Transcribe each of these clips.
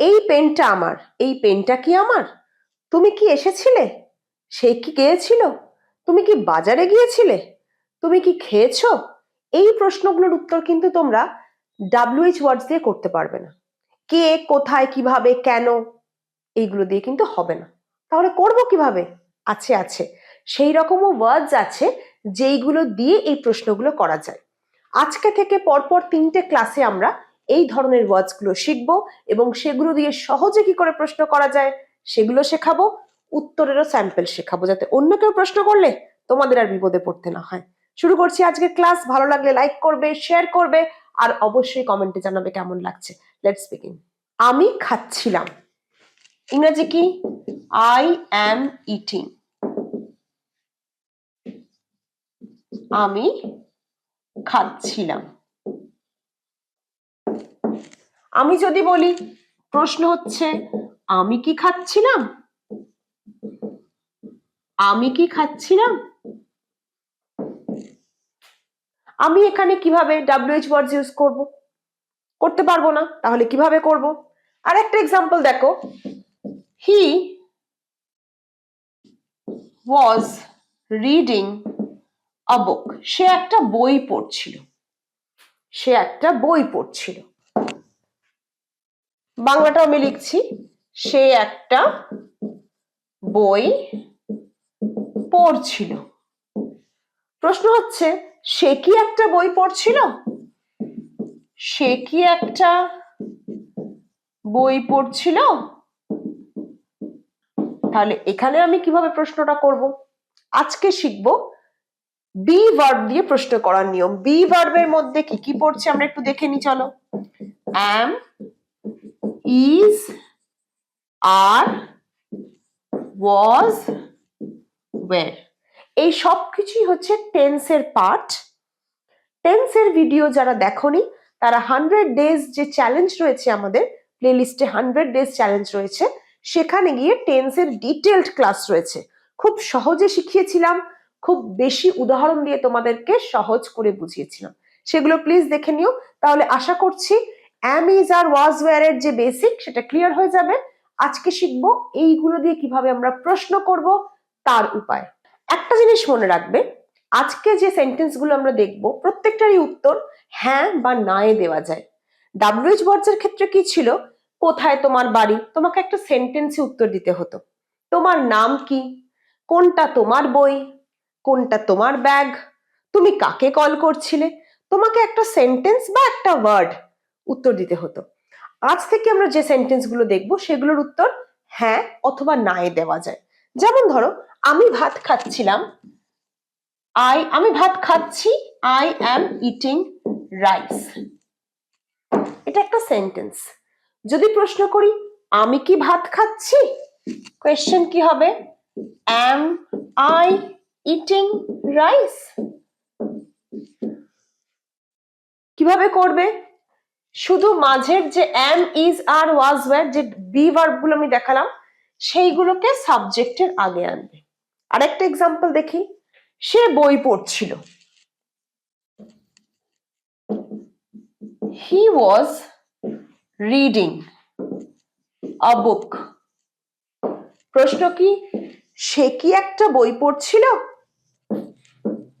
এই পেনটা আমার, এই পেনটা কি আমার? তুমি কি এসেছিলে? সে কি গিয়েছিল? তুমি কি বাজারে গিয়েছিলে? তুমি কি খেয়েছো? এই প্রশ্নগুলোর উত্তর কিন্তু তোমরা ডাব্লিউএইচ ওয়ার্ডস দিয়ে করতে পারবে না। কে, কোথায়, কীভাবে, কেন, এইগুলো দিয়ে কিন্তু হবে না। তাহলে করব কীভাবে? আছে আছে। সেই রকমও ওয়ার্ডস আছে যেইগুলো দিয়ে এই প্রশ্নগুলো করা যায়। আজকে থেকে পরপর তিনটে ক্লাসে আমরা এই ধরনের ওয়ার্ডসগুলো শিখব এবং সেগুলো দিয়ে সহজে কি করে প্রশ্ন করা যায় সেগুলো শেখাবো, উত্তরেরও স্যাম্পল শেখাবো যাতে অন্য কেউ প্রশ্ন করলে তোমাদের আর বিপদে পড়তে না হয়। শুরু করছি আজকের ক্লাস ভালো লাগলে লাইক করবে শেয়ার করবে আর অবশ্যই কমেন্টে জানাবে কেমন লাগছে। লেটস বিগিন আমি খাচ্ছিলাম। ইংরেজি কি? আই অ্যাম ইটিং আমি খাচ্ছিলাম। আমি যদি বলি, প্রশ্ন হচ্ছে, আমি কি খাচ্ছিলাম? আমি কি খাচ্ছিলাম? আমি এখানে কীভাবে ডাব্লিউএইচ ওয়ার্ডস ইউজ করব? করতে পারব না, তাহলে কীভাবে করব? আর একটা এক্সাম্পল দেখো। হি ওয়াজ রিডিং আ বুক সে একটা বই পড়ছিল। সে একটা বই পড়ছিল। বাংলাটা আমি লিখছি। সে একটা বই পড়ছিল। প্রশ্ন হচ্ছে, সে কি একটা বই পড়ছিল? সে কি একটা বই পড়ছিল? তাহলে এখানে আমি কীভাবে প্রশ্নটা করব? আজকে শিখব বি ভার্ব দিয়ে প্রশ্ন করার নিয়ম। বি ভার্বের মধ্যে কি কি পড়ছে? আমরা একটু দেখে নি, চলো। অ্যাম ইজ আর ওয়াজ ওয়ের এই সব কিছুই হচ্ছে টেন্সের পার্ট টেন্সের ভিডিও যারা দেখনি, তারা হান্ড্রেড ডেজ যে চ্যালেঞ্জ রয়েছে আমাদের প্লেলিস্টে হান্ড্রেড ডেজ চ্যালেঞ্জ রয়েছে, সেখানে গিয়ে টেন্সের ডিটেলড ক্লাস রয়েছে। খুব সহজে শিখিয়েছিলাম, খুব বেশি উদাহরণ দিয়ে তোমাদেরকে সহজ করে বুঝিয়েছিলাম। সেগুলো প্লিজ দেখে নিও। তাহলে আশা করছি অ্যাম ইজ আর ওয়াজ ওয়ারের যে বেসিক সেটা ক্লিয়ার হয়ে যাবে। আজকে শিখব এইগুলো দিয়ে কীভাবে আমরা প্রশ্ন করব, তার উপায়। একটা জিনিস মনে রাখবে, আজকে যে সেন্টেন্সগুলো আমরা দেখব, প্রত্যেকটারই উত্তর হ্যাঁ বা নায়ে দেওয়া যায়। ডাব্লিউএইচ এর ক্ষেত্রে কি ছিল? কোথায় তোমার বাড়ি? তোমাকে একটা সেন্টেন্সে উত্তর দিতে হতো। তোমার নাম কি? কোনটা তোমার বই? কোনটা তোমার ব্যাগ তুমি কাকে কল করছিলে? তোমাকে একটা সেন্টেন্স বা একটা ওয়ার্ড উত্তর দিতে হতো। আজ থেকে আমরা যে সেন্টেন্সগুলো দেখব, সেগুলোর উত্তর হ্যাঁ অথবা নাই দেওয়া যায়। যেমন ধরো, আমি ভাত খাচ্ছিলাম। আই আমি ভাত খাচ্ছি আই অ্যাম ইটিং রাইস এটা একটা সেন্টেন্স যদি প্রশ্ন করি, আমি কি ভাত খাচ্ছি? কোয়েশ্চেন কি হবে? অ্যাম আই ইটিং রাইস কীভাবে করবে? শুধু মাঝের যে am is are was were যে বি ভার্বগুলো আমি দেখালাম, সেইগুলোকে সাবজেক্টের আগে আনবে। আরেকটা এক্সাম্পল দেখি। সে বই পড়ছিল। হি ওয়াজ রিডিং আ বুক প্রশ্ন কি, সে কি একটা বই পড়ছিল?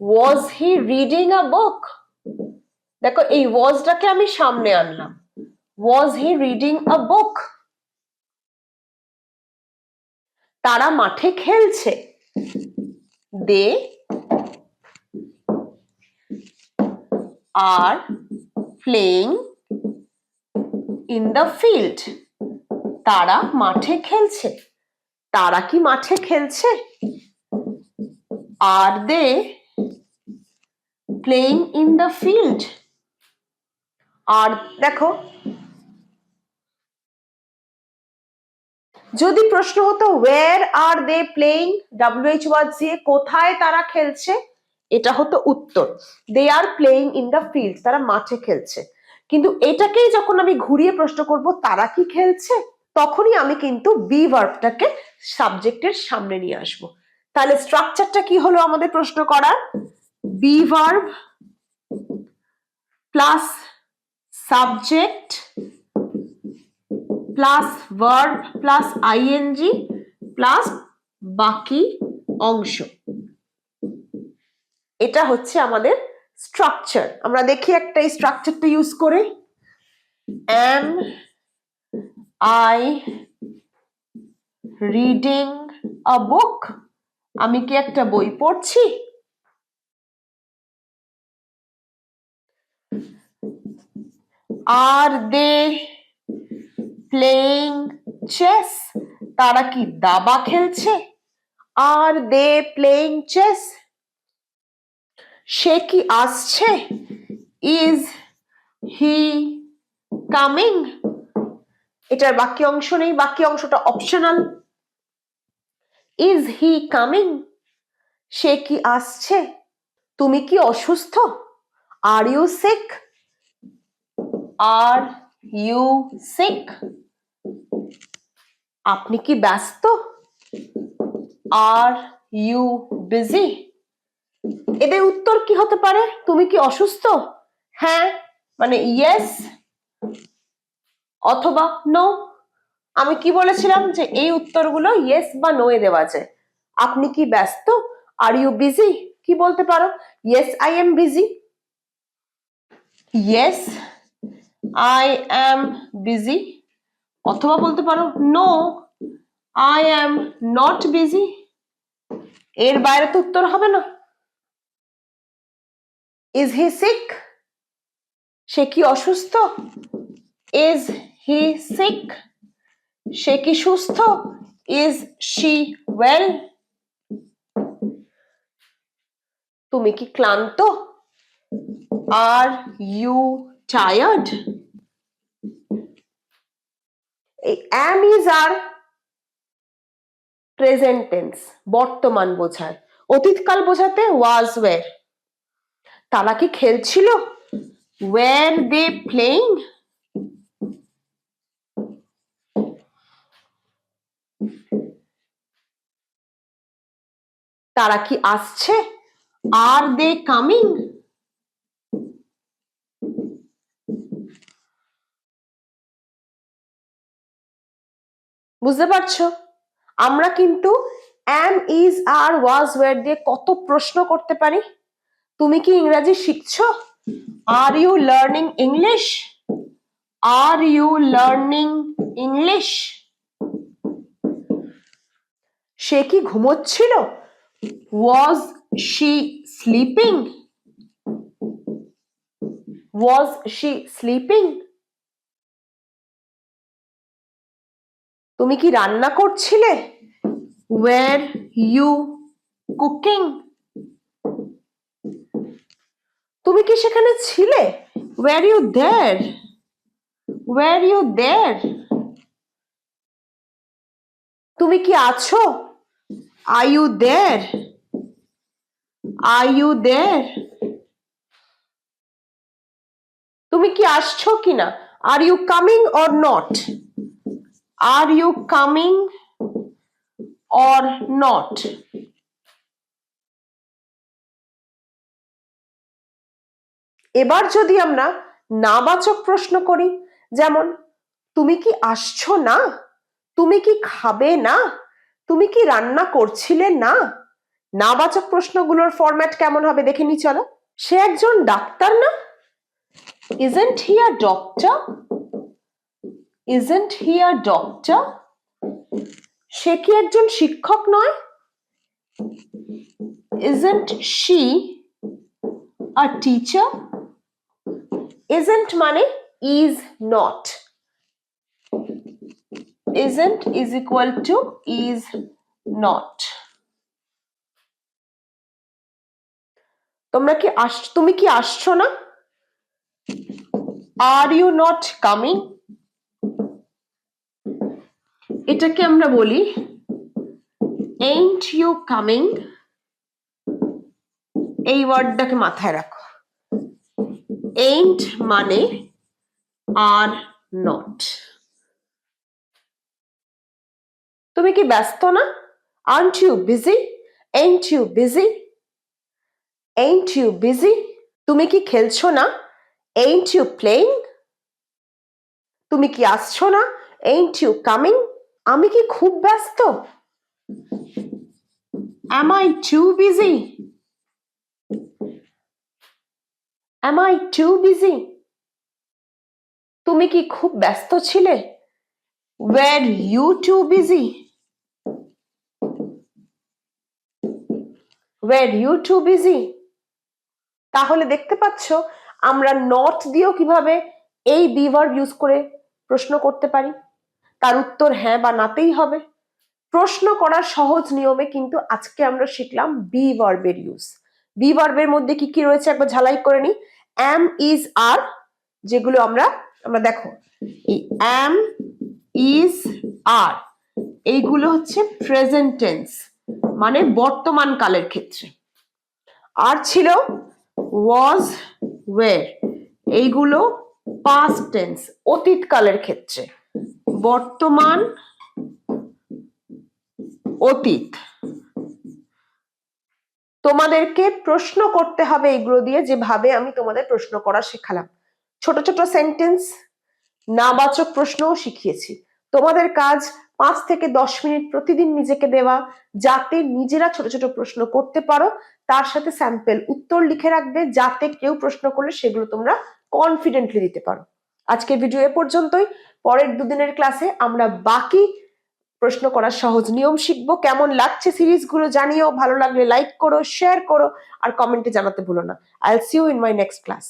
ওয়াজ হি রিডিং আ বুক দেখো, এই ওয়াজটাকে আমি সামনে আনলাম। ওয়াজ হি রিডিং আ বুক তারা মাঠে খেলছে। They are playing in the field তারা মাঠে খেলছে। তারা কি মাঠে খেলছে? Are they playing in the field আর দেখো, যদি প্রশ্ন হতো where are they playing WH word দিয়ে কোথায় তারা খেলছে? এটা হতো উত্তর। They are playing in the field তারা মাঠে খেলছে। কিন্তু এটাকেই যখন আমি ঘুরিয়ে প্রশ্ন করব, তারা কি খেলছে? তখনই আমি কিন্তু বি ভার্বটাকে সাবজেক্টের সামনে নিয়ে আসব। তাহলে স্ট্রাকচারটা কি হলো আমাদের প্রশ্ন করার? Be verb plus subject plus verb plus ING plus বাকি অংশ। এটা হচ্ছে আমাদের স্ট্রাকচার আমরা দেখি একটা এই স্ট্রাকচারটা ইউজ করে। অ্যাম আই রিডিং আ বুক আমি কি একটা বই পড়ছি? আর দে প্লেইং চেস তারা কি দাবা খেলছে? আর দে প্লেইং চেস সে কি আসছে? ইজ হি কামিং এটার বাকি অংশ নেই, বাকি অংশটা অপশনাল ইজ হি কামিং সে কি আসছে? তুমি কি অসুস্থ? Are you sick are you sick. আপনি কি ব্যস্ত? Are you busy. এদের উত্তর কি হতে পারে? তুমি কি অসুস্থ? হ্যাঁ মানে ইয়েস। অথবা নো। আমি কি বলেছিলাম যে এই উত্তরগুলো ইয়েস বা নো এ দেওয়া যায় আপনি কি ব্যস্ত? Are you busy? কি বলতে পারো? Yes, I am busy. Yes. I am busy অথবা বলতে পারো no I am not busy এর বাইরে তো উত্তর হবে না। ইজ হি সিক সে কি অসুস্থ? ইজ হি সিক সে কি সুস্থ? ইজ শি ওয়েল তুমি কি ক্লান্ত? আর ইউ টায়ার্ড এই am is are present tense বর্তমান বোঝায়। অতীতকাল বোঝাতে ওয়াজ ওয়ের তারা কি খেলছিল ওয়ার দে প্লেইং তারা কি আসছে? আর দে কামিং বুঝতে পারছ? আমরা কিন্তু অ্যাম ইজ আর ওয়াজ ওয়ার দিয়ে কত প্রশ্ন করতে পারি। তুমি কি ইংরাজি শিখছো? Are you learning English are you learning English সে কি ঘুমোচ্ছিল? Was she sleeping was she sleeping তুমি কি রান্না করছিলে? ওয়ার ইউ কুকিং তুমি কি সেখানে ছিলে? Were you there were you there তুমি কি আছো? Are you there are you there তুমি কি আসছো কিনা? Are you coming or not are you coming or not এবার যদি আমরা নাবাচক প্রশ্ন করি, যেমন, তুমি কি আসছো না? তুমি কি খাবে না? তুমি কি রান্না করছিলে না? নাবাচক প্রশ্নগুলোর ফরম্যাট কেমন হবে দেখে নি চলো। সে একজন ডাক্তার না? Isn't he a doctor isn't he a doctor সে কি একজন শিক্ষক নয়? Isn't she a teacher isn't মানে is not isn't is equal to is not. তোমরা কি আস তুমি কি আসছো না? আর ইউ নট কামিং এটাকে আমরা বলি, ain't ইউ কামিং এই ওয়ার্ডটাকে মাথায় রাখো। Ain't মানে আর নট তুমি কি ব্যস্ত না? Aren't you busy ain't you busy ain't you busy তুমি কি খেলছো না? Ain't ইউ প্লেইং তুমি কি আসছো না? এইন্ট ইউ কামিং আমি কি খুব ব্যস্ত? Am I too busy am I too busy তুমি কি খুব ব্যস্ত ছিলে? Were you too busy were you too busy তাহলে দেখতে পাচ্ছ, আমরা নট দিয়েও কীভাবে এই বি ইউজ করে প্রশ্ন করতে পারি। তার উত্তর হ্যাঁ বা নাতেই হবে। প্রশ্ন করার সহজ নিয়মে কিন্তু আজকে আমরা শিখলাম বি ভার্বের ইউজ বি ভার্বের মধ্যে কি কি রয়েছে একবার ঝালাই করে নি অ্যাম ইজ আর যেগুলো আমরা আমরা দেখো। এই অ্যাম ইজ আর এইগুলো হচ্ছে প্রেজেন্ট টেন্স মানে বর্তমান কালের ক্ষেত্রে। আর ছিল ওয়াজ ওয়ের এইগুলো পাস্ট টেন্স অতীত কালের ক্ষেত্রে। বর্তমান অতীত। তোমাদেরকে প্রশ্ন করতে হবে এগুলো দিয়ে, যেভাবে আমি তোমাদের প্রশ্ন করা শেখালাম। ছোট ছোট সেন্টেন্স নাবাচক প্রশ্নও শিখিয়েছি। তোমাদের কাজ পাঁচ থেকে দশ মিনিট প্রতিদিন নিজেকে দেওয়া, যাতে নিজেরা ছোট ছোট প্রশ্ন করতে পারো। তার সাথে স্যাম্পেল উত্তর লিখে রাখবে, যাতে কেউ প্রশ্ন করলে সেগুলো তোমরা কনফিডেন্টলি দিতে পারো। আজকের ভিডিও এ পর্যন্তই। পরের দুদিনের ক্লাসে আমরা বাকি প্রশ্ন করার সহজ নিয়ম শিখব। কেমন লাগছে সিরিজগুলো জানিও, ভালো লাগলে লাইক করো শেয়ার করো, আর কমেন্টে জানাতে ভুলো না। I see you in my next class